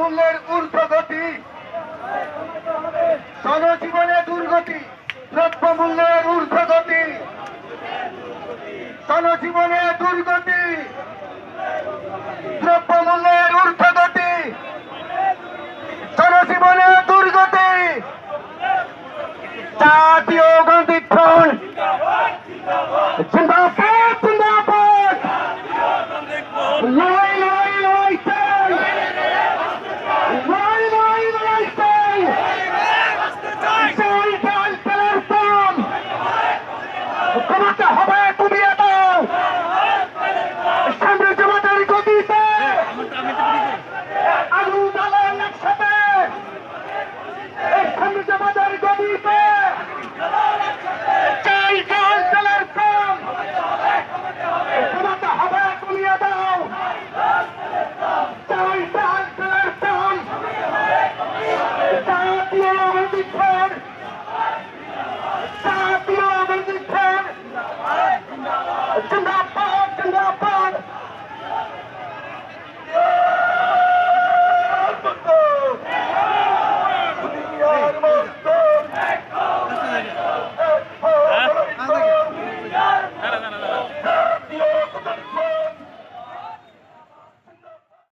দ্রব্যমূল্যের উর্ধগতি জনজীবনে দুর্গতি দ্রব্য মূল্যের উর্ধগতি জনজীবনে দুর্গতি। কমাতে হবে।